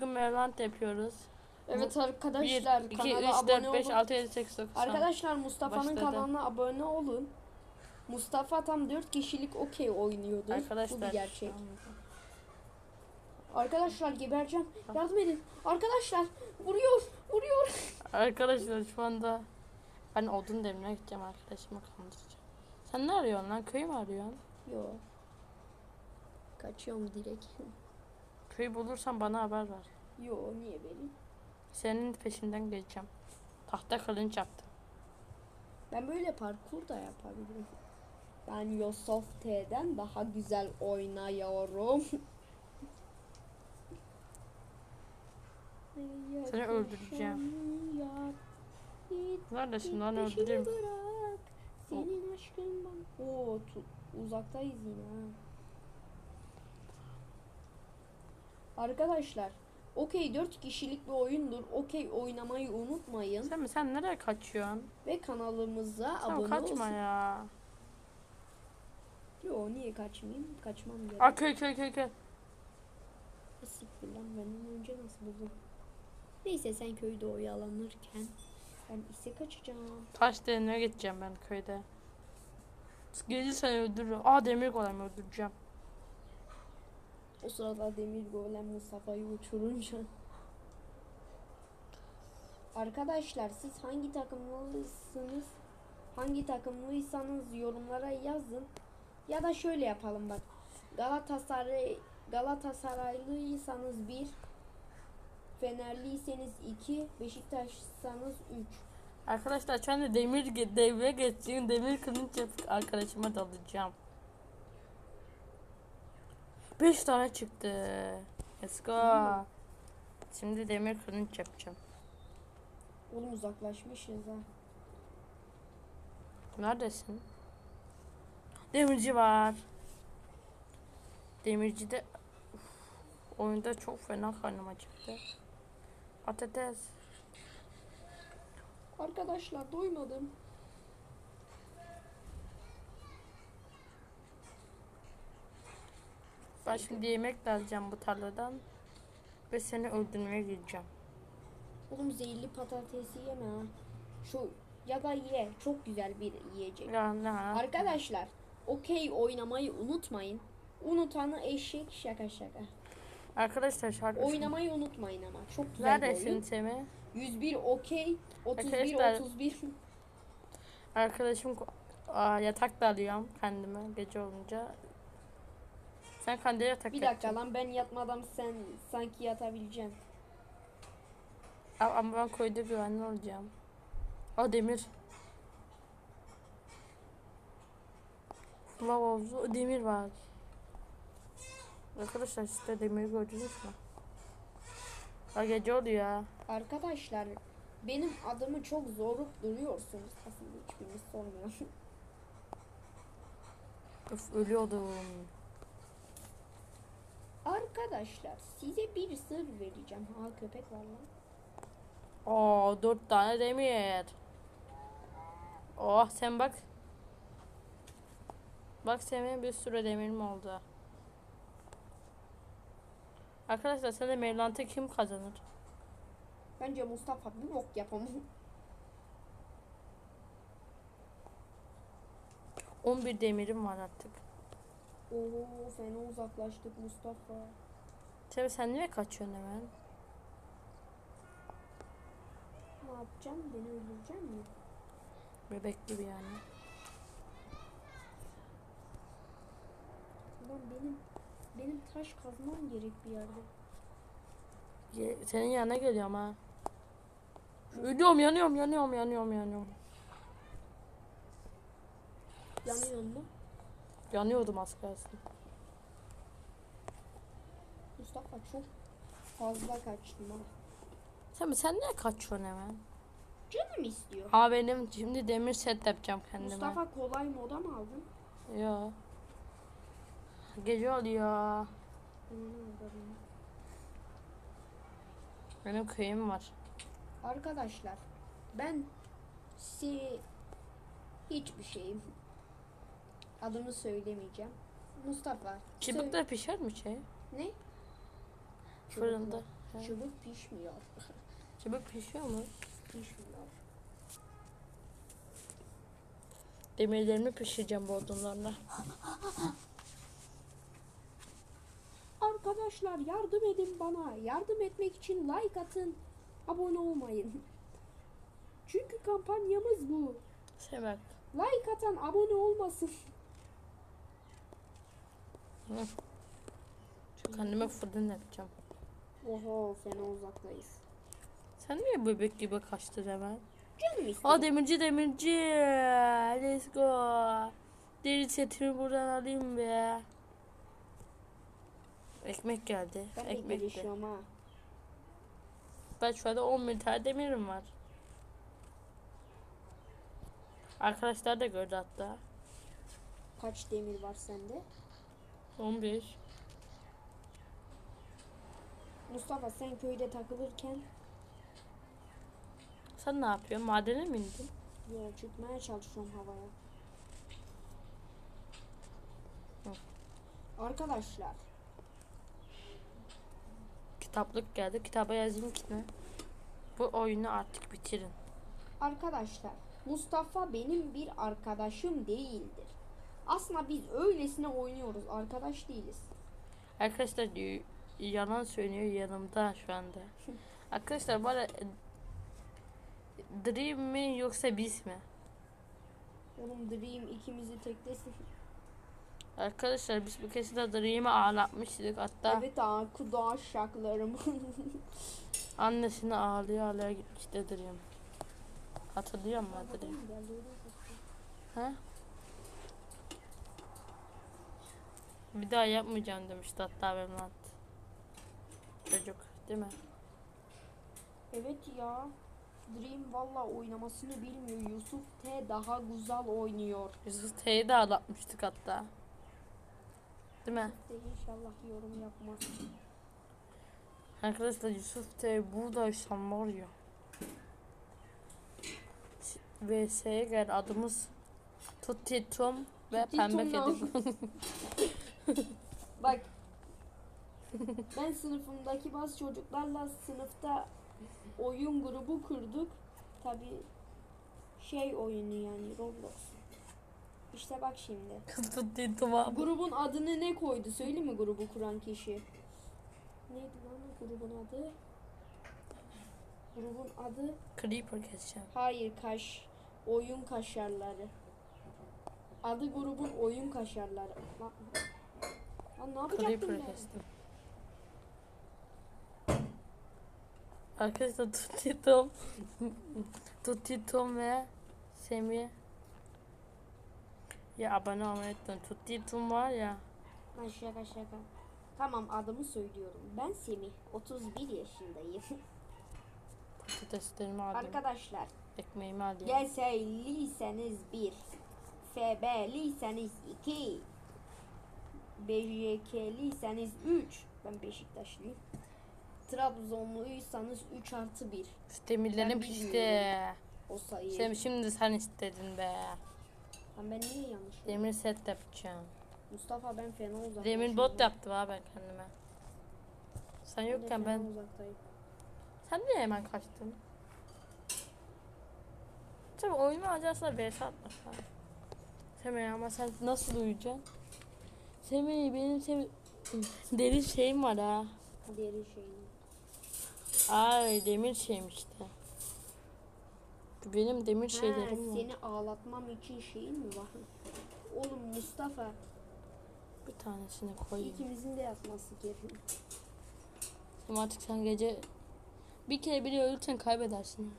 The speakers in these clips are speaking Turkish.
Bugün Merlant yapıyoruz. Evet 1, arkadaşlar 2, 3, kanala 4, abone 5, olun. 6, 7, 8, 9, 10. Arkadaşlar Mustafa'nın Başladı. kanalına abone olun. Mustafa tam 4 kişilik okey oynuyordu. Bu bir Arkadaşlar. gerçek. Arkadaşlar gebereceğim. Yardım edin. Arkadaşlar vuruyor. Vuruyor. Arkadaşlar şu anda ben odun demirine gideceğim arkadaşımı kandıracağım. Sen ne arıyorsun lan? Köyü mü arıyorsun? Yo. Kaçıyorum direkt. Köyü bulursan bana haber ver. Yo niye benim? Senin peşinden geleceğim. Tahta kılınç yaptım. Ben böyle parkur da yapabilirim. Ben Yusuf T'den daha güzel oynuyorum. Seni öldüreceğim. Neredesin lan öldüreyim. Senin aşkın bana. Oo uzaktayız yine ha. Arkadaşlar Okey 4 kişilik bir oyundur. Okey oynamayı unutmayın. Sen mi? Sen nereye kaçıyorsun? Ve kanalımıza Sen abone kaçma olun. ya. Yo niye kaçmayayım? Kaçmam gerek. Aa köy köy köy köy. Siktir lan benden önce nasıl buldun? Neyse sen köyde oyalanırken ben ise kaçacağım. Taş denemeye gideceğim ben köyde. Gelirsen öldürürüm. Aa demir golem öldüreceğim. O sırada demir golem Mustafa'yı uçurunca. Arkadaşlar siz hangi takımlısınız? Hangi takımlıysanız yorumlara yazın. Ya da şöyle yapalım bak. Galatasaray Galatasaraylıysanız 1 Fenerliyseniz 2 Beşiktaşsanız 3 Arkadaşlar şu anda demir devre geçtiğim demir kılıç yapıp arkadaşıma dalacağım. 5 tane çıktı. Let's go. Şimdi demir kılıç yapacağım. Oğlum uzaklaşmışız ha. Neredesin? Demirci var. Demirci de Uf, oyunda çok fena karnıma çıktı. Patates. Arkadaşlar doymadım. Ben şimdi yemek de alacağım bu tarladan. Ve seni öldürmeye gideceğim. Oğlum zehirli patatesi yeme ha. Şu ya da ye. Çok güzel bir yiyecek. Ya ne? Arkadaşlar okey oynamayı unutmayın. Unutanı eşek şaka şaka. Arkadaşlar şarkı. Oynamayı unutmayın ama. Çok güzel bir Neredesin oyun. Semi? 101 okey. 31 Arkadaşlar- 31. Arkadaşım Aa, yatak da alıyorum kendime gece olunca. Sen kendine yatak Bir dakika lan ben yatmadan sen sanki yatabileceksin. Ama ama ben koyda güvenli olacağım. O demir. Lav havuzu demir var. Arkadaşlar işte demir gördünüz mü? Ha gece oluyor ya. Arkadaşlar benim adımı çok zorup duruyorsunuz. Aslında hiçbiriniz sormuyor. Öf ölüyordum. Arkadaşlar size bir sır vereceğim. Ha köpek var lan. Oo dört tane demir. Oh sen bak. Bak senin bir sürü demirim oldu. Arkadaşlar sen de Mevlant'ı kim kazanır? Bence Mustafa bir bok yapamam. 11 demirim var artık. Oo fena uzaklaştık Mustafa. Sen, sen niye kaçıyorsun hemen? Ne yapacağım? Beni öldürecek mi? Bebek gibi yani. Ulan benim benim taş kazmam gerek bir yerde. Ge- Senin yanına geliyorum ha. Ölüyorum yanıyorum yanıyorum yanıyorum yanıyorum. Yanıyor mu? Yanıyordum az kalsın. Mustafa çok fazla kaçtım ha. Sen, sen niye kaçıyorsun hemen? Canım istiyor. Ha benim şimdi demir set yapacağım kendime. Mustafa kolay moda mı aldın? Yo. Gece oluyor. Hmm, Benim köyüm var. Arkadaşlar ben si hiçbir şeyim. Adını söylemeyeceğim. Mustafa. söyle- Çubukta pişer mi şey? Ne? Fırında. He. Çubuk pişmiyor. Çabuk pişiyor mu? Pişmiyor. Demirlerimi pişireceğim bu odunlarla. Arkadaşlar yardım edin bana. Yardım etmek için like atın. Abone olmayın. Çünkü kampanyamız bu. Bak. Like atan abone olmasın. Şu kendime fırın yapacağım. Oho fena uzaktayız. Sen niye bebek gibi kaçtın hemen? Canım istedim. Aa demirci demirci. Let's go. Deri setimi buradan alayım be. Ekmek geldi. Ben Ekmek de. ha. Ben şu anda 11 tane demirim var. Arkadaşlar da gördü hatta. Kaç demir var sende? 11. Mustafa sen köyde takılırken Sen ne yapıyorsun? Madene mi indin? yol çıkmaya çalışıyorum havaya. Arkadaşlar Kitaplık geldi. Kitaba yazayım ki ne? Bu oyunu artık bitirin. Arkadaşlar, Mustafa benim bir arkadaşım değildir. Aslında biz öylesine oynuyoruz, arkadaş değiliz. Arkadaşlar diyor, yalan söylüyor yanımda şu anda. Arkadaşlar bana Dream mi yoksa biz mi? Oğlum Dream ikimizi teklesin. Arkadaşlar biz bir kez de Dream'i ağlatmıştık. Hatta Evet arkadaşlarım. annesini ağlıyor ağlıyor gitmişti Dream. Hatırlıyor musun Dream? Ha? Bir daha yapmayacağım demişti hatta benim at. Çocuk değil mi? evet ya. Dream valla oynamasını bilmiyor. Yusuf T daha güzel oynuyor. Yusuf T'yi de ağlatmıştık hatta. Değil mi? De inşallah yorum yapmaz. Arkadaşlar Yusuf T buradaysan var ya. VS'ye gel adımız Tutti Tom ve Tutti Pembe Kedi. Bak. ben sınıfımdaki bazı çocuklarla sınıfta oyun grubu kurduk. Tabi şey oyunu yani Roblox. İşte bak şimdi. Tom abi. Grubun adını ne koydu? Söyleyeyim mi grubu kuran kişi? Neydi lan grubun adı? Grubun adı Creeper keseceğim. hayır kaş oyun kaşarları. Adı grubun oyun kaşarları. Lan, lan ne yapacaktım Creeper ben? kestim. Arkadaşlar Tutti Tom Tutti Tom ve Semih ya abone olmayı unutmayın. Tutti Tom var ya Lan şaka şaka. Tamam adımı söylüyorum. Ben Semih. 31 yaşındayım. patateslerimi alayım. Arkadaşlar Ekmeğimi alayım. GS'liyseniz 1. FB'liyseniz 2. BJK'liyseniz 3. Ben Beşiktaşlıyım. Trabzonluysanız 3 artı 1. Şu demirlerim pişti. O sayı. Sen, şimdi sen istedin be. Lan ben niye yanlış? Demir set yapacağım. Mustafa ben fena uzaktayım. Demir bot yaptım abi ben kendime. Sen yokken ben... uzaktayım. Sen niye hemen kaçtın? Tabii oyunu ajansına vs atmasan. Semih ama sen nasıl uyuyacaksın? Semih benim Semih... Deri şeyim var ha. Deri şeyini. Ay demir şeyim işte. Benim demir Ha, şeylerim var. seni ağlatmam için şeyin mi var? Oğlum Mustafa Bir tanesini koyayım. ikimizin de yatması gerekiyor. Ama artık sen gece bir kere biri ölürsen kaybedersin.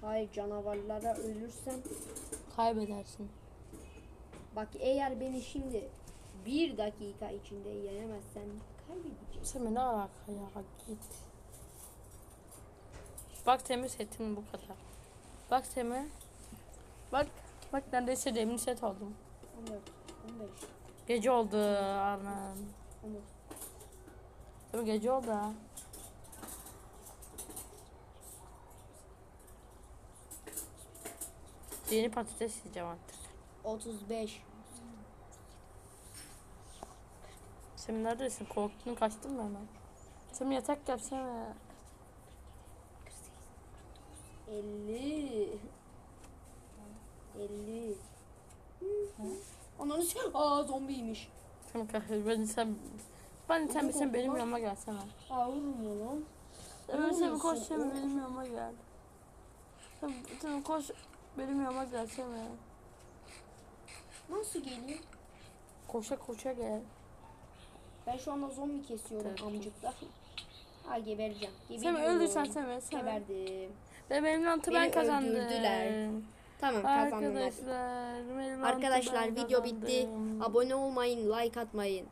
Hayır canavarlara ölürsem Kaybedersin. bak eğer beni şimdi bir dakika içinde yenemezsen kaybedeceğim. Semih ne alaka ya git. Bak Semih setin bu kadar. Bak Semih. Bak. Bak neredeyse demir set oldum. 14, 15, Gece oldu anam. 14. Semih gece oldu ha. Yeni patates yiyeceğim artık. 35. Semih neredesin? Korktun kaçtın mı hemen? Semih yatak yapsana. 50 50 Ananı s- Aa zombiymiş. Semih kahve ben sen ben sen sen benim yanıma gelsene. Aa vurmuyor lan. Evet sen koş sen benim yanıma gel. Sen, sen koş benim yanıma gelsene. Nasıl geliyor? Koşa koşa gel. Ben şu anda zombi kesiyorum Evet. amcıkla. Ha gebereceğim. Sen Geberiyorum. öldürsen sen sen. Geberdim. Ve benim Beni ben kazandım. öldürdüler. Tamam kazandım hadi. Arkadaşlar, benim Arkadaşlar video bitti. kazandım. Abone olmayın, like atmayın.